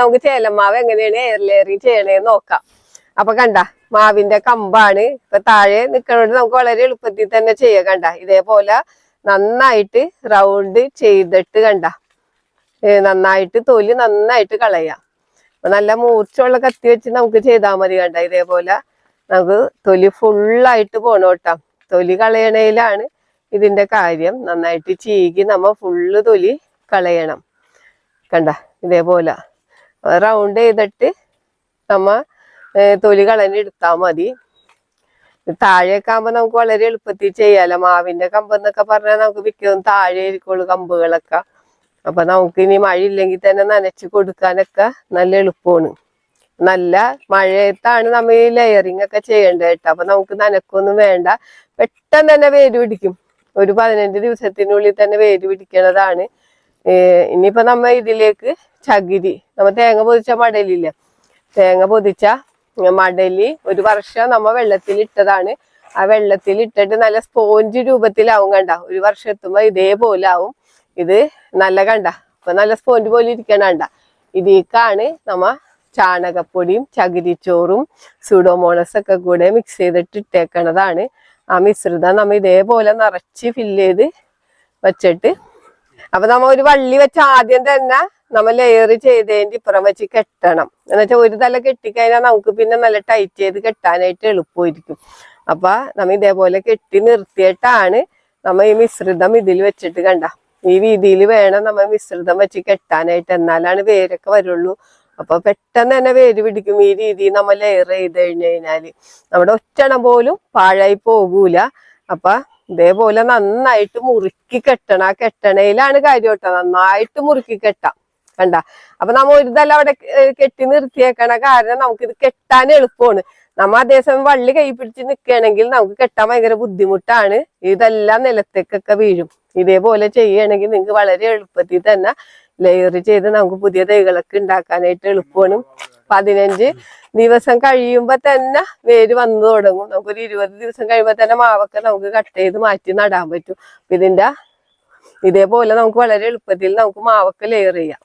നമുക്ക് ചേലമാവ് എങ്ങനെയാണ് എയർ ചെയ്യണേ നോക്കാം. അപ്പൊ കണ്ട മാവിന്റെ കമ്പാണ്. ഇപ്പൊ താഴെ നിൽക്കണോണ്ട് നമുക്ക് വളരെ എളുപ്പത്തിൽ തന്നെ ചെയ്യാം കണ്ട. ഇതേപോലെ നന്നായിട്ട് റൗണ്ട് ചെയ്തിട്ട് കണ്ട. നന്നായിട്ട് തൊലി നന്നായിട്ട് കളയാം. നല്ല മൂർച്ചയുള്ള കത്തി വെച്ച് നമുക്ക് ചെയ്താൽ മതി കണ്ട. ഇതേപോലെ നമുക്ക് തൊലി ഫുള്ളായിട്ട് പോണോട്ടാം തൊലി കളയണയിലാണ് ഇതിന്റെ കാര്യം. നന്നായിട്ട് ചീകി നമ്മ ഫുള്ള് തൊലി കളയണം. കണ്ട ഇതേപോലെ റൗണ്ട് ചെയ്തിട്ട് നമ്മ തൊലി കളഞ്ഞ് എടുത്താൽ മതി. താഴെയൊക്കെ ആകുമ്പോൾ നമുക്ക് വളരെ എളുപ്പത്തിൽ ചെയ്യാലോ. മാവിന്റെ കമ്പ് എന്നൊക്കെ പറഞ്ഞാൽ നമുക്ക് മിക്കതും താഴെ ഇരിക്കുള്ളൂ കമ്പുകളൊക്കെ. അപ്പൊ നമുക്ക് ഇനി മഴ ഇല്ലെങ്കിൽ തന്നെ നനച്ച് കൊടുക്കാനൊക്കെ നല്ല എളുപ്പമാണ്. നല്ല മഴയത്താണ് നമ്മൾ ഈ ലെയറിങ് ഒക്കെ ചെയ്യേണ്ടത് കേട്ടോ. അപ്പൊ നമുക്ക് നനക്കൊന്നും വേണ്ട. പെട്ടെന്ന് തന്നെ വേര് പിടിക്കും. ഒരു പതിനഞ്ച് ദിവസത്തിനുള്ളിൽ തന്നെ വേര് പിടിക്കണതാണ് ഇനിയിപ്പോ നമ്മ ഇതിലേക്ക് ചകിരി നമ്മ തേങ്ങ പൊതിച്ച മടലില്ല? തേങ്ങ പൊതിച്ച മടലി ഒരു വർഷം നമ്മ വെള്ളത്തിൽ ഇട്ടതാണ് ആ വെള്ളത്തിൽ ഇട്ടിട്ട് നല്ല സ്പോഞ്ച് രൂപത്തിലാവും കണ്ട. ഒരു വർഷം എത്തുമ്പോ ഇതേപോലെ ആവും. ഇത് നല്ല കണ്ട. അപ്പൊ നല്ല സ്പോഞ്ച് പോലെ ഇരിക്കണണ്ട ഇതിലേക്കാണ് നമ്മ ചാണകപ്പൊടിയും ചകിരിച്ചോറും സൂഡോമോണസ് ഒക്കെ കൂടെ മിക്സ് ചെയ്തിട്ട് ഇട്ടേക്കണതാണ്. ആ മിശ്രിതം നമ്മ ഇതേപോലെ നിറച്ച് ഫില്ല് ചെയ്ത് വെച്ചിട്ട് അപ്പൊ നമ്മ ഒരു വള്ളി വെച്ച് ആദ്യം തന്നെ നമ്മൾ ലെയർ ചെയ്തതിന്റെ ഇപ്പുറം വെച്ച് കെട്ടണം. എന്നുവെച്ചാൽ ഒരു തല കെട്ടിക്കഴിഞ്ഞാൽ നമുക്ക് പിന്നെ നല്ല ടൈറ്റ് ചെയ്ത് കെട്ടാനായിട്ട് എളുപ്പമായിരിക്കും. അപ്പൊ നമ്മ ഇതേപോലെ കെട്ടി നിർത്തിയിട്ടാണ് നമ്മ ഈ മിശ്രിതം ഇതിൽ വെച്ചിട്ട് കണ്ട. ഈ രീതിയിൽ വേണം നമ്മ മിശ്രിതം വെച്ച് കെട്ടാനായിട്ട്. എന്നാലാണ് വേരൊക്കെ വരുള്ളൂ. അപ്പൊ പെട്ടെന്ന് തന്നെ വേര് പിടിക്കും ഈ രീതിയിൽ നമ്മൾ ലെയർ ചെയ്ത് കഴിഞ്ഞു കഴിഞ്ഞാൽ. നമ്മുടെ ഒറ്റണം പോലും പാഴായി പോകൂല. അപ്പൊ ഇതേപോലെ നന്നായിട്ട് മുറുക്കി കെട്ടണം. ആ കെട്ടണയിലാണ് കാര്യം കേട്ടോ. നന്നായിട്ട് മുറുക്കി കെട്ടാം. കണ്ട? അപ്പൊ നമ്മ ഒരു തല അവിടെ കെട്ടി നിർത്തിയേക്കണ കാരണം നമുക്കിത് കെട്ടാൻ എളുപ്പമാണ്. നമ്മ അതേസമയം വള്ളി കൈ പിടിച്ച് നിൽക്കുകയാണെങ്കിൽ നമുക്ക് കെട്ടാൻ ഭയങ്കര ബുദ്ധിമുട്ടാണ്. ഇതെല്ലാം നിലത്തേക്കൊക്കെ വീഴും. ഇതേപോലെ ചെയ്യുകയാണെങ്കിൽ നിങ്ങൾക്ക് വളരെ എളുപ്പത്തിൽ തന്നെ ലെയർ ചെയ്ത് നമുക്ക് പുതിയ തൈകളൊക്കെ ഉണ്ടാക്കാനായിട്ട് എളുപ്പമാണ്. പതിനഞ്ച് ദിവസം കഴിയുമ്പോ തന്നെ വേര് വന്നു തുടങ്ങും. നമുക്കൊരു ഇരുപത് ദിവസം കഴിയുമ്പോ തന്നെ മാവൊക്കെ നമുക്ക് കട്ട് ചെയ്ത് മാറ്റി നടാൻ പറ്റും. ഇതിന്റെ ഇതേപോലെ നമുക്ക് വളരെ എളുപ്പത്തിൽ നമുക്ക് മാവൊക്കെ ലെയർ ചെയ്യാം.